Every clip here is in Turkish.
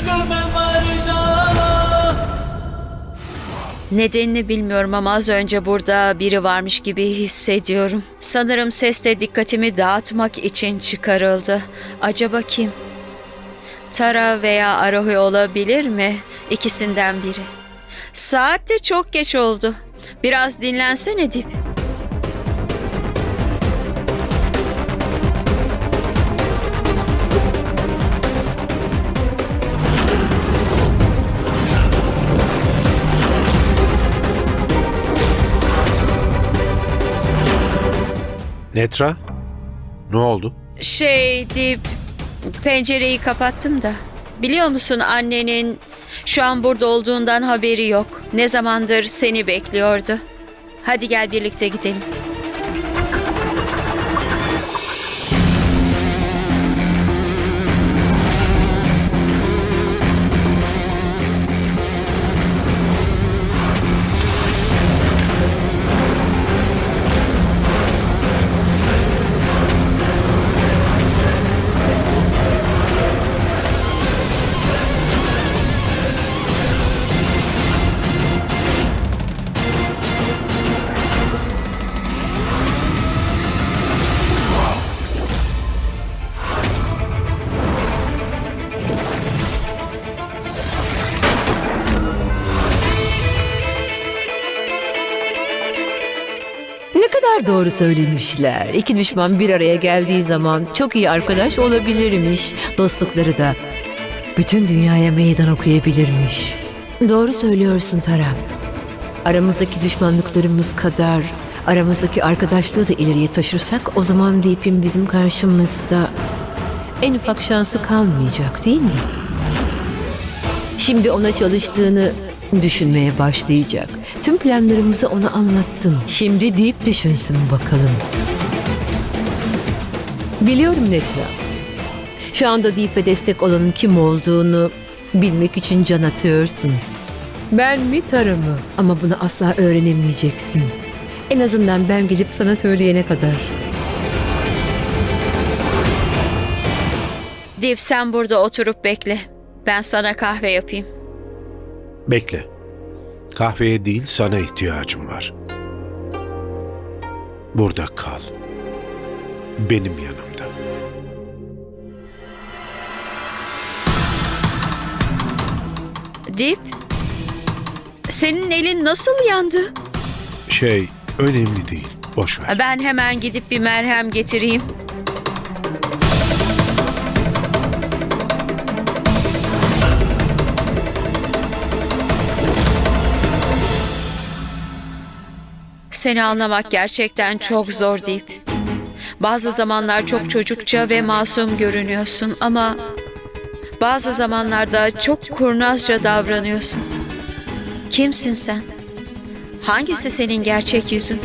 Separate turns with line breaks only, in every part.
इश्क में मर जावा
Nedenini bilmiyorum ama az önce burada biri varmış gibi hissediyorum. Sanırım ses de dikkatimi dağıtmak için çıkarıldı. Acaba kim? Tara veya Arohi olabilir mi? İkisinden biri. Saat de çok geç oldu. Biraz dinlensene Dip.
Netra? Ne oldu?
Şey Dip, pencereyi kapattım da. Biliyor musun annenin şu an burada olduğundan haberi yok. Ne zamandır seni bekliyordu. Hadi gel birlikte gidelim.
Doğru söylemişler. İki düşman bir araya geldiği zaman çok iyi arkadaş olabilirmiş. Dostlukları da bütün dünyaya meydan okuyabilirmiş. Doğru söylüyorsun Tara. Aramızdaki düşmanlıklarımız kadar aramızdaki arkadaşlığı da ileriye taşırsak o zaman Deep'in bizim karşımızda en ufak şansı kalmayacak değil mi? Şimdi ona çalıştığını düşünmeye başlayacak. Tüm planlarımızı ona anlattın. Şimdi deyip düşünsün bakalım. Biliyorum Netra. Şu anda Deep'e destek olanın kim olduğunu bilmek için can atıyorsun. Ben mi Tara mı? Ama bunu asla öğrenemeyeceksin. En azından ben gelip sana söyleyene kadar.
Dip sen burada oturup bekle. Ben sana kahve yapayım.
Bekle. Kahveye değil sana ihtiyacım var. Burada kal. Benim yanımda.
Dip, senin elin nasıl yandı?
Şey önemli değil. Boş ver.
Ben hemen gidip bir merhem getireyim. Seni anlamak gerçekten çok zor deyip. Bazı zamanlar çok çocukça ve masum görünüyorsun ama bazı zamanlarda çok kurnazca davranıyorsun. Kimsin sen? Hangisi senin gerçek yüzün?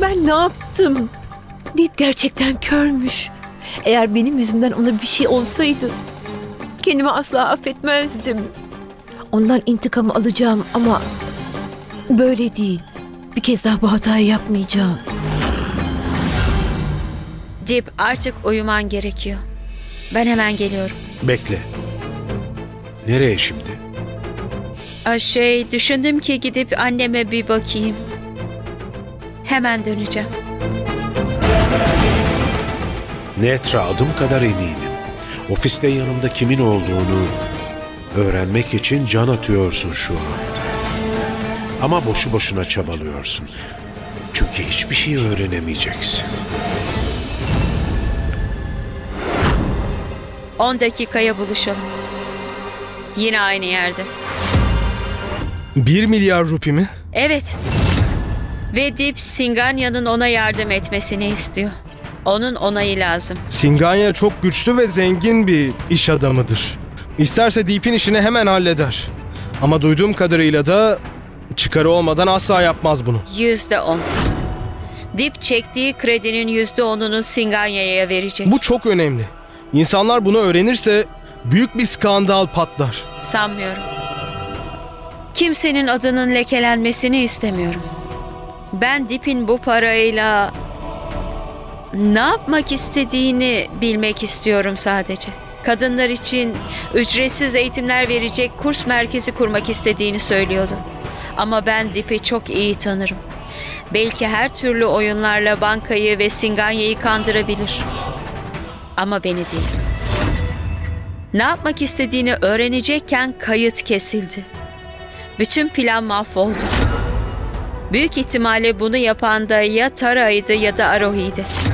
Ben ne yaptım? Deyip gerçekten körmüş. Eğer benim yüzümden ona bir şey olsaydı kendimi asla affetmezdim. Ondan intikam alacağım ama böyle değil. Bir kez daha bu hatayı yapmayacağım.
Dip artık uyuman gerekiyor. Ben hemen geliyorum.
Bekle. Nereye şimdi?
Aa, şey düşündüm ki gidip anneme bir bakayım. Hemen döneceğim.
Netra adım kadar eminim. Ofiste yanımda kimin olduğunu öğrenmek için can atıyorsun şu anda. Ama boşu boşuna çabalıyorsun. Çünkü hiçbir şey öğrenemeyeceksin.
10 dakikaya buluşalım. Yine aynı yerde.
1 milyar rupi mi?
Evet. Ve Dip Singanya'nın ona yardım etmesini istiyor. Onun onayı lazım.
Singanya çok güçlü ve zengin bir iş adamıdır. İsterse Deep'in işini hemen halleder. Ama duyduğum kadarıyla da çıkarı olmadan asla yapmaz bunu.
Yüzde on. Dip çektiği kredinin yüzde onunu Singanya'ya verecek.
Bu çok önemli. İnsanlar bunu öğrenirse büyük bir skandal patlar.
Sanmıyorum. Kimsenin adının lekelenmesini istemiyorum. Ben Dip'in bu parayla ne yapmak istediğini bilmek istiyorum sadece. Kadınlar için ücretsiz eğitimler verecek kurs merkezi kurmak istediğini söylüyordu. Ama ben Dip'i çok iyi tanırım. Belki her türlü oyunlarla bankayı ve Singanya'yı kandırabilir. Ama beni değil. Ne yapmak istediğini öğrenecekken kayıt kesildi. Bütün plan mahvoldu. Büyük ihtimalle bunu yapan da ya Tara'ydı ya da Arohi'ydi.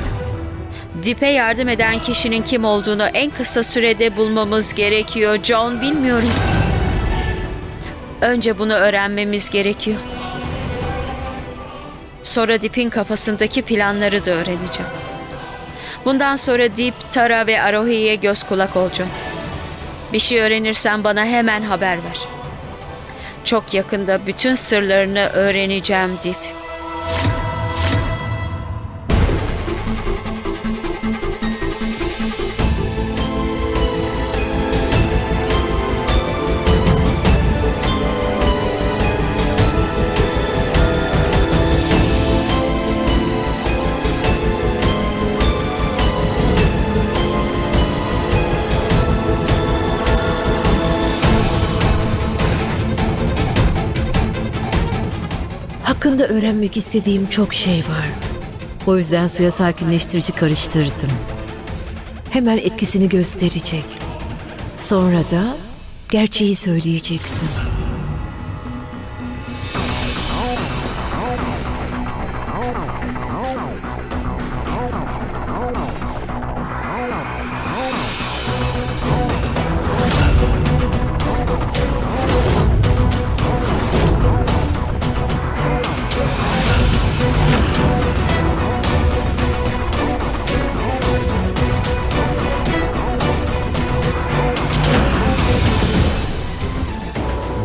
Dip'e yardım eden kişinin kim olduğunu en kısa sürede bulmamız gerekiyor. John bilmiyorum. Önce bunu öğrenmemiz gerekiyor. Sonra Dip'in kafasındaki planları da öğreneceğim. Bundan sonra Dip, Tara ve Arohi'ye göz kulak olacağım. Bir şey öğrenirsen bana hemen haber ver. Çok yakında bütün sırlarını öğreneceğim Dip.
Hakkında öğrenmek istediğim çok şey var. O yüzden suya sakinleştirici karıştırdım. Hemen etkisini gösterecek. Sonra da gerçeği söyleyeceksin.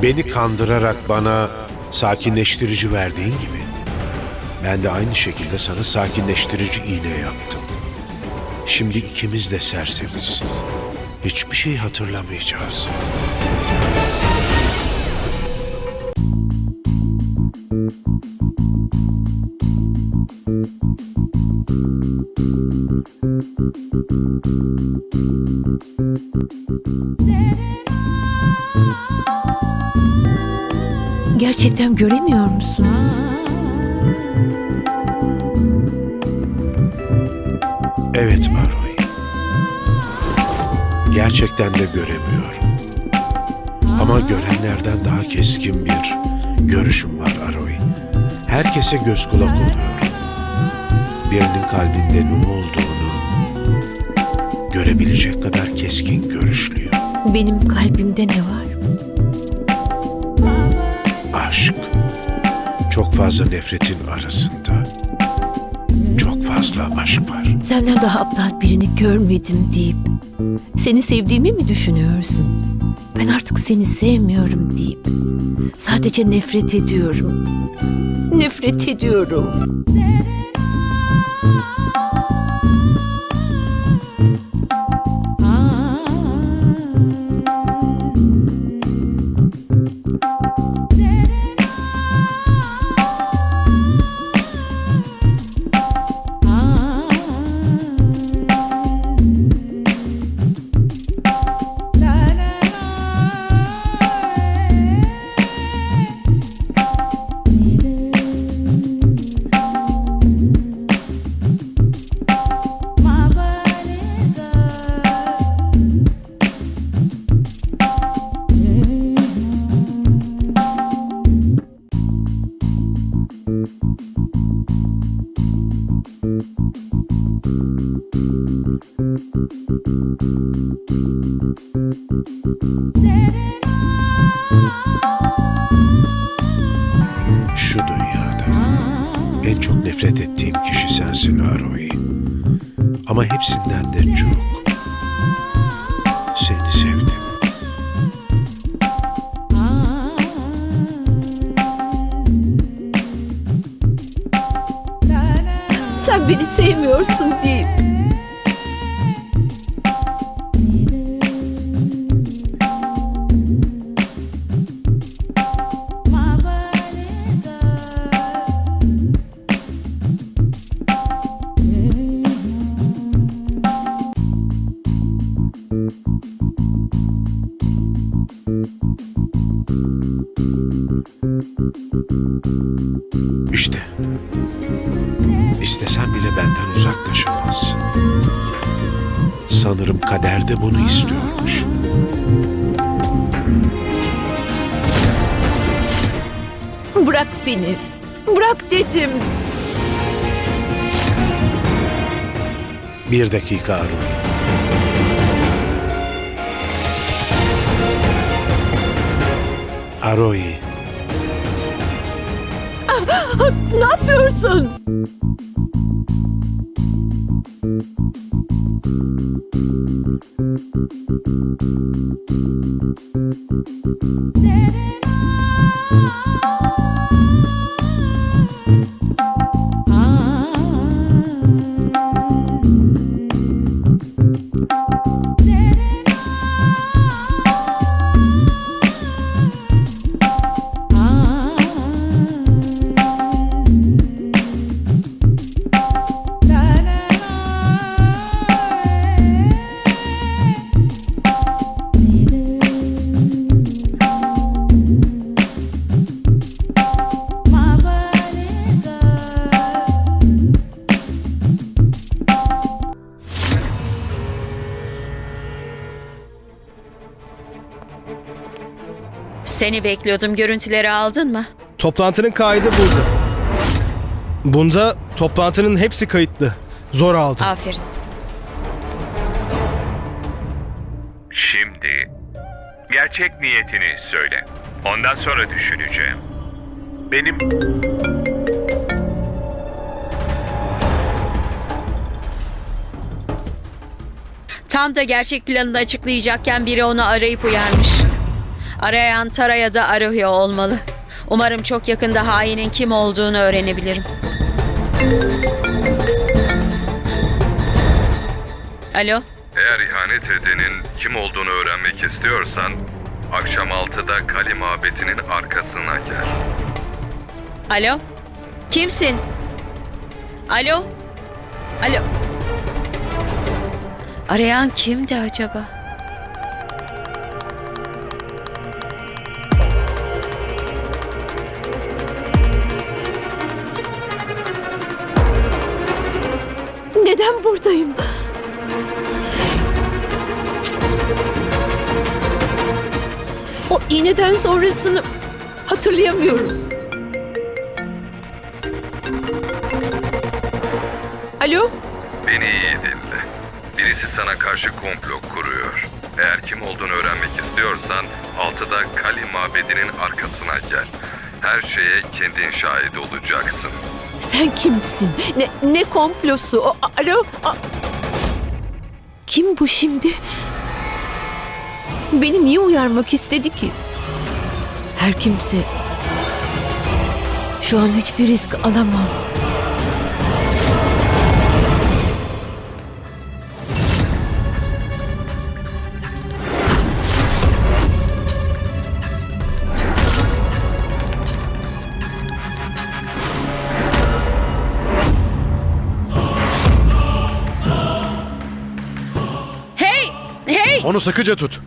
Beni kandırarak bana sakinleştirici verdiğin gibi ben de aynı şekilde sana sakinleştirici iğne yaptım. Şimdi ikimiz de sersemiz. Hiçbir şey hatırlamayacağız.
Gerçekten göremiyor musun?
Evet Maroy. Gerçekten de göremiyorum. Ama görenlerden daha keskin bir görüşüm var Aroy. Herkese göz kulak oluyorum. Birinin kalbinde ne olduğunu görebilecek kadar keskin görüşlüyüm.
Benim kalbimde ne var?
Fazla nefretin arasında. Çok fazla aşk var.
Senden daha aptal birini görmedim deyip seni sevdiğimi mi düşünüyorsun? Ben artık seni sevmiyorum deyip sadece nefret ediyorum. Nefret ediyorum.
Şu dünyada en çok nefret ettiğim kişi sensin Aroy. Ama hepsinden de çok. Seni sevdim.
Sen beni sevmiyorsun deyip Bırak beni. Bırak dedim.
Bir dakika Arohi. Arohi,
Ne yapıyorsun?
Seni bekliyordum. Görüntüleri aldın mı?
Toplantının kaydı burada. Bunda toplantının hepsi kayıtlı. Zor aldım.
Aferin.
Şimdi gerçek niyetini söyle. Ondan sonra düşüneceğim. Benim
Tam da gerçek planını açıklayacakken biri onu arayıp uyarmış. Arayan Tara ya da Arohi olmalı. Umarım çok yakında hainin kim olduğunu öğrenebilirim. Alo?
eğer ihanet edenin kim olduğunu öğrenmek istiyorsan akşam 6'da Kali mabetinin arkasına gel.
Alo? Kimsin? Alo? Alo? Arayan kimdi acaba?
Buradayım? O iğneden sonrasını hatırlayamıyorum. Alo?
Beni iyi dinle. Birisi sana karşı komplo kuruyor. Eğer kim olduğunu öğrenmek istiyorsan 6'da Kali mabedinin arkasına gel. Her şeye kendin şahit olacaksın.
Sen kimsin? Ne, ne komplosu? O, alo? A- Kim bu şimdi? Beni niye uyarmak istedi ki? Her kimse... Şu an hiçbir risk alamam.
Onu sıkıca tut.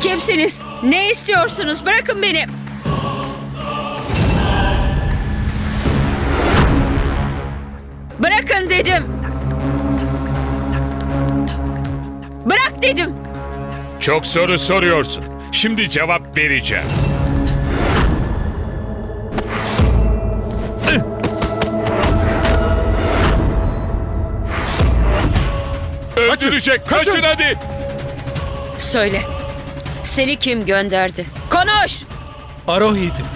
Kimsiniz? Ne istiyorsunuz? Bırakın beni. Bırakın dedim. Bırak dedim.
Çok soru soruyorsun. Şimdi cevap vereceğim. Öldürecek. Kaçın hadi.
Söyle. Seni kim gönderdi? Konuş.
Arohi'ydim.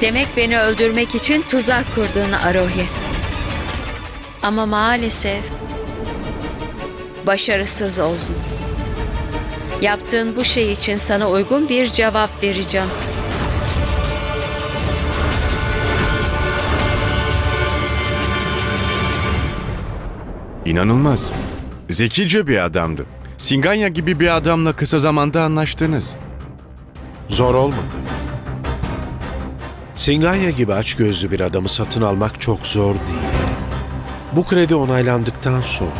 Demek beni öldürmek için tuzak kurdun Arohi. Ama maalesef başarısız oldun. Yaptığın bu şey için sana uygun bir cevap vereceğim.
İnanılmaz. Zekice bir adamdı. Singanya gibi bir adamla kısa zamanda anlaştınız.
Zor olmadı. Singanya gibi açgözlü bir adamı satın almak çok zor değil. Bu kredi onaylandıktan sonra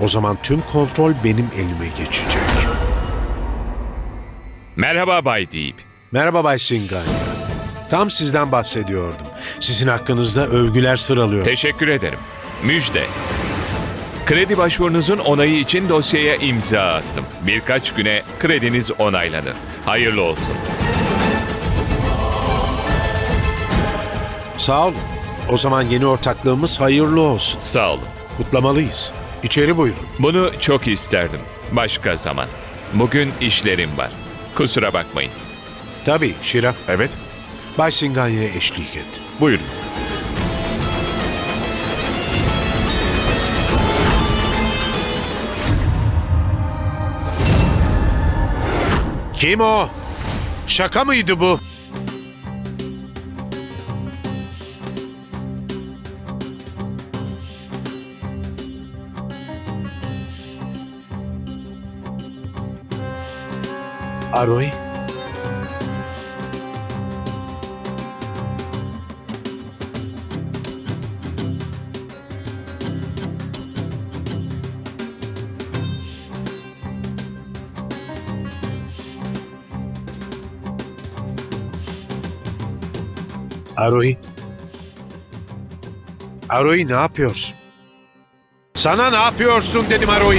o zaman tüm kontrol benim elime geçecek.
Merhaba Bay Deep.
Merhaba Bay Singanya. Tam sizden bahsediyordum. Sizin hakkınızda övgüler sıralıyor.
Teşekkür ederim. Müjde. Kredi başvurunuzun onayı için dosyaya imza attım. Birkaç güne krediniz onaylanır. Hayırlı olsun.
Sağ olun. O zaman yeni ortaklığımız hayırlı olsun.
Sağ olun.
Kutlamalıyız. İçeri buyurun.
Bunu çok isterdim. Başka zaman. Bugün işlerim var. Kusura bakmayın.
Tabii Şira.
Evet,
Bay Singanya'ya eşlik et.
buyurun.
Kim o? Şaka mıydı bu? Aroy? Aroy? Aroy ne yapıyorsun? Sana ne yapıyorsun dedim Aroy.